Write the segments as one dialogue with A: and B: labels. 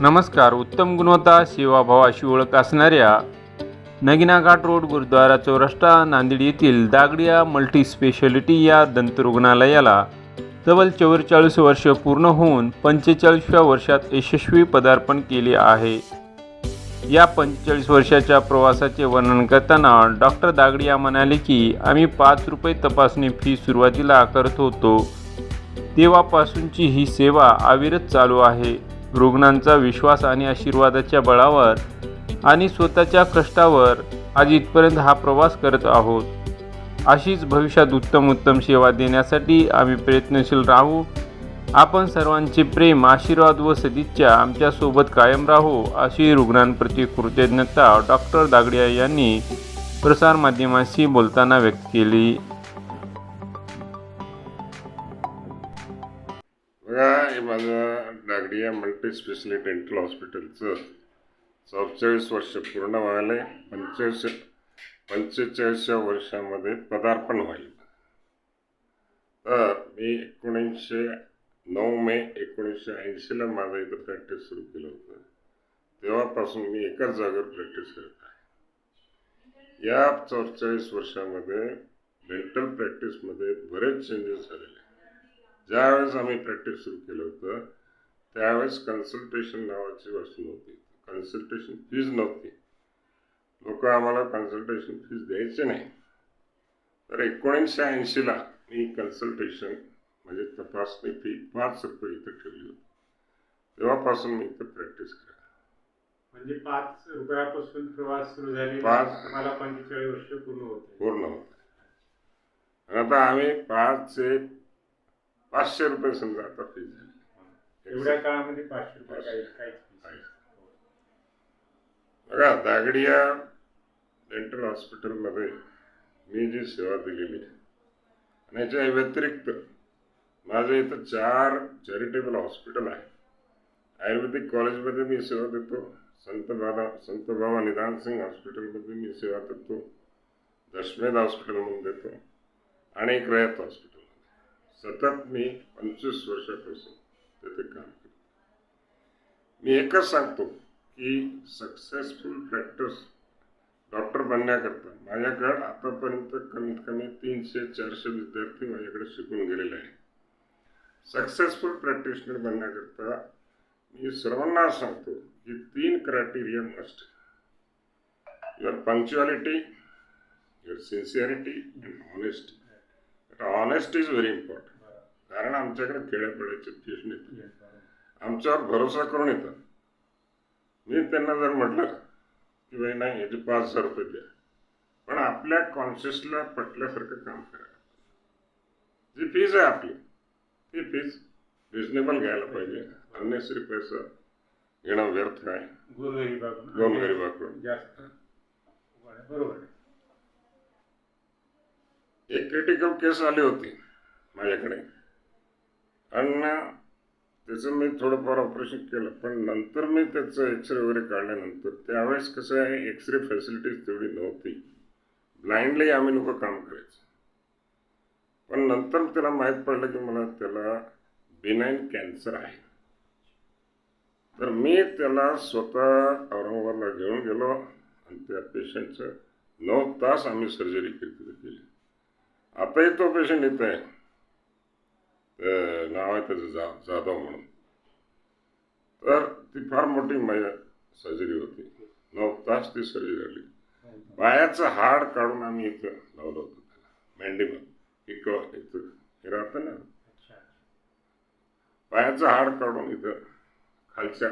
A: नमस्कार उत्तम गुणवत्ता सेवाभाव अशी ओळख असणाऱ्या नगिना घाट रोड गुरुद्वारा चौरस्ता नांदेड येथील दागडिया मल्टी स्पेशालिटी या दंतरुग्णालयाला जवळ चौवेचाळीस वर्ष पूर्ण होऊन पंचेचाळीसव्या वर्षात यशस्वी पदार्पण केले आहे. या पंचेचाळीस वर्षाच्या प्रवासाचे वर्णन करताना डॉक्टर दागडिया म्हणाले की आम्ही पाच रुपये तपासणी फी सुरुवातीला आकारत होतो. तेव्हापासूनची ही सेवा अविरत चालू आहे. रुग्णांचा विश्वास आणि आशीर्वादाच्या बळावर आणि स्वतःच्या कष्टावर आज इथपर्यंत हा प्रवास करत आहोत. अशीच भविष्यात उत्तम उत्तम सेवा देण्यासाठी आम्ही प्रयत्नशील राहू. आपण सर्वांचे प्रेम आशीर्वाद व सदिच्छा आमच्यासोबत कायम राहू अशी रुग्णांप्रती कृतज्ञता डॉक्टर दागडिया यांनी प्रसारमाध्यमांशी बोलताना व्यक्त केली.
B: माझं मल्टी स्पेशलिटी डेंटल हॉस्पिटलचं चौवेचाळीस वर्ष पूर्ण व्हायला पंचेचाळीस पंचेचाळीसच्या वर्षामध्ये पदार्पण व्हायला तर मी एकोणीसशे नऊ मे एकोणीसशे ऐंशीला माझं इथं प्रॅक्टिस सुरू केलं होतं. तेव्हापासून मी एकाच जागेवर प्रॅक्टिस करत आहे. या चौवेचाळीस वर्षामध्ये डेंटल प्रॅक्टिसमध्ये बरेच चेंजेस झालेले ज्यावेळेस आम्ही प्रॅक्टिस सुरू केलं होतं त्यावेळेस कन्सल्टेशन नावाची वस्तू नव्हती कन्सल्टेशन फीज नव्हती. लोक आम्हाला कन्सल्टेशन फीज द्यायचे नाही. तर एकोणीसशे ऐंशीला मी कन्सल्टेशन म्हणजे तपासणी फी पाच रुपये इथं ठेवली होती. तेव्हापासून मी इथं प्रॅक्टिस केली.
C: म्हणजे पाच रुपयापासून प्रवास सुरू झाले.
B: पाच-
C: तुम्हाला पंचेचाळीस वर्ष पूर्ण होते.
B: पूर्ण होतं. आता आम्ही पाचशे पाचशे रुपये समजा आता फीज झाली.
C: एवढ्या काळामध्ये पाचशे रुपये काही काहीच नाही.
B: बघा दागडिया डेंटल हॉस्पिटलमध्ये मी जी सेवा दिलेली आहे आणि याच्या व्यतिरिक्त माझं इथं चार चॅरिटेबल हॉस्पिटल आहे. आयुर्वेदिक कॉलेजमध्ये मी सेवा देतो संत बाबा संत बाबा निदान सिंग हॉस्पिटलमध्ये मी सेवा देतो दशमेध हॉस्पिटलमध्ये देतो आणि एक रयत हॉस्पिटलमध्ये सतत मी पंचवीस वर्षापासून तिथे काम केलं मी एकच सांगतो की सक्सेसफुल प्रॅक्टिस डॉक्टर बनण्याकरता माझ्याकडे आतापर्यंत कमीत कमी तीनशे चारशे विद्यार्थी माझ्याकडे शिकून गेलेले आहे सक्सेसफुल प्रॅक्टिशनर बनण्याकरता मी सर्वांना सांगतो की तीन criteria must your punctuality your sincerity and honesty honesty is very important कारण आमच्याकडे खेड्यापाड्याचे पेशंट नेते आमच्यावर भरोसा करून येतात. मी त्यांना जर म्हटलं की बाई नाही याचे पाच हजार रुपये द्या. पण आपल्या कॉन्शियसला पटल्यासारखं काम करा. जी फीज आहे आपली ती फीज रिजनेबल घ्यायला पाहिजे. अननेसरी पैसा घेणं व्यर्थ आहे.
C: गोरगरिबाकडून.
B: गोरगरिबाकडून
C: जास्त बरोबर
B: एक क्रिटिकल केस आली होती माझ्याकडे. आणि त्याचं मी थोडंफार ऑपरेशन केलं पण नंतर मी त्याचं एक्सरे वगैरे काढल्यानंतर त्यावेळेस कसं आहे एक्सरे फॅसिलिटीज तेवढी नव्हती. ब्लाइंडली आम्ही लोक काम करायचं. पण नंतर त्याला माहीत पडलं की मला त्याला बिनाईन कॅन्सर आहे. तर मी त्याला स्वतः औरंगाबादला घेऊन गेलो आणि त्या पेशंटचं नऊ तास आम्ही सर्जरी केली केली. आताही तो पेशंट येत आहे. नाव आहे त्याचं जा जाधव म्हणून तर ती फार मोठी माझ्या सर्जरी होती नऊ तास ती सर्जरी झाली पायाचं हाड काढून आम्ही इथं लावलं होतं त्याला मेंढीमध्ये इकडं इथं हे राहतं ना पायाचं हाड काढून इथं खालच्या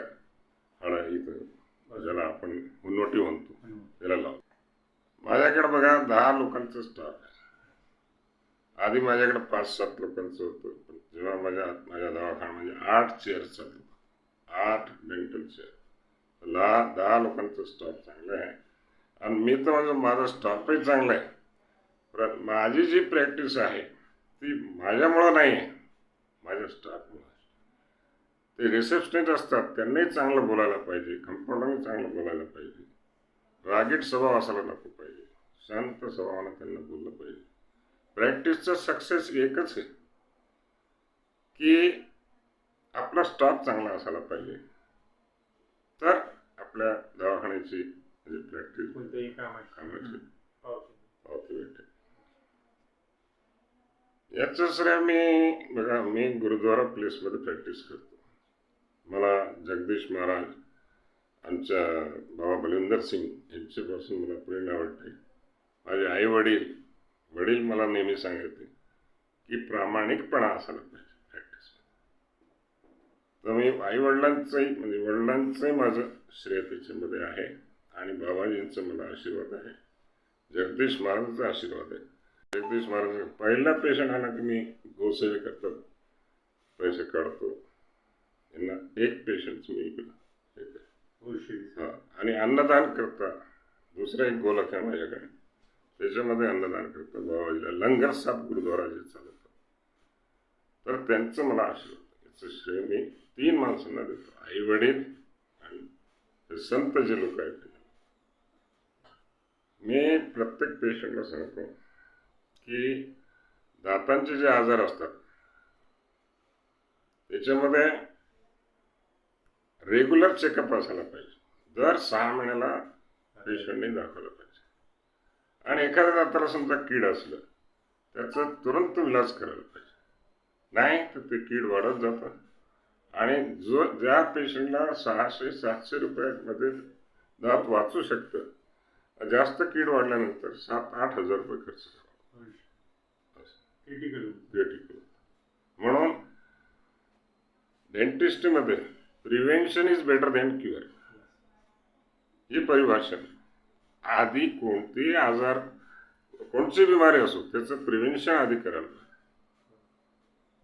B: हाडा इथं ज्याला आपण मुनवटी म्हणतो त्याला लावतो माझ्याकडे बघा दहा लोकांचं स्टाफ आहे आधी माझ्याकडे पाच सात लोकांचं होतं पण जेव्हा माझ्या माझ्या दवाखान्यामध्ये म्हणजे आठ चेअर चालू आठ डेंटल चेअर ला दहा लोकांचं स्टॉप चांगलं आहे. आणि मी तर म्हणजे माझा स्टॉपही चांगला आहे. प्र माझी जी प्रॅक्टिस आहे ती माझ्यामुळं नाही आहे. माझ्या स्टाफमुळं ते रिसेप्शनिस्ट असतात त्यांनाही चांगलं बोलायला पाहिजे कंपाऊंडरने चांगलं बोलायला पाहिजे. रागीट स्वभाव असायला नको पाहिजे. शांत स्वभावानं त्यांना बोललं पाहिजे. प्रॅक्टिसचं सक्सेस एकच आहे. की आपला स्टाफ चांगला असायला पाहिजे. तर आपल्या दवाखान्याची म्हणजे प्रॅक्टिस
C: कोणत्याही कामाची पावती.
B: भेटेल याचं श्रेय मी बघा मी गुरुद्वारा प्लेसमध्ये प्रॅक्टिस करतो. मला जगदीश महाराज आमच्या बाबा बलिंदर सिंग यांच्यापासून मला प्रेरणा वाटते. माझे आई वडील मला नेहमी सांगायचे की प्रामाणिकपणा असायला पाहिजे प्रॅक्टिस तर मी आई वडिलांचंही म्हणजे वडिलांचंही माझं श्रेय त्याच्यामध्ये आहे आणि बाबाजींचं मला आशीर्वाद आहे. जगदीश महाराजांचा आशीर्वाद आहे. जगदीश महाराज पहिला पेशंट आला की मी गोसेवे करतात. पैसे काढतो. यांना एक पेशंट मी इकडं हे हा. आणि अन्नदान करता दुसरा एक गोलक आहे माझ्याकडे. त्याच्यामध्ये अन्नदान करतो बाबाजीला लंगर सात गुरुद्वारा जे चालवतात तर त्यांचं मला आशीर्वाद याचं श्रेय मी तीन माणसांना देतो. आई वडील आणि संत जे लोक आहेत मी प्रत्येक पेशंटला सांगतो की दातांचे जे आजार असतात त्याच्यामध्ये रेग्युलर चेकअप असायला पाहिजे. दर सहा महिन्याला पेशंटने दाखवलं पाहिजे. आणि एखाद्या दाताला समजा कीड असलं त्याचा तुरंत इलाज करायला पाहिजे. नाही तर ते कीड वाढत जातं. आणि जो ज्या पेशंटला सहाशे सातशे रुपयामध्ये दात वाचू शकतं जास्त कीड वाढल्यानंतर सात आठ हजार रुपये खर्च
C: क्रिटिकल
B: क्रिटिकल म्हणून डेंटिस्टमध्ये prevention is better than cure ही परिभाषा. आहे. आधी कोणतेही आजार कोणची बिमारी असो त्याचं प्रिव्हेन्शन आधी करायला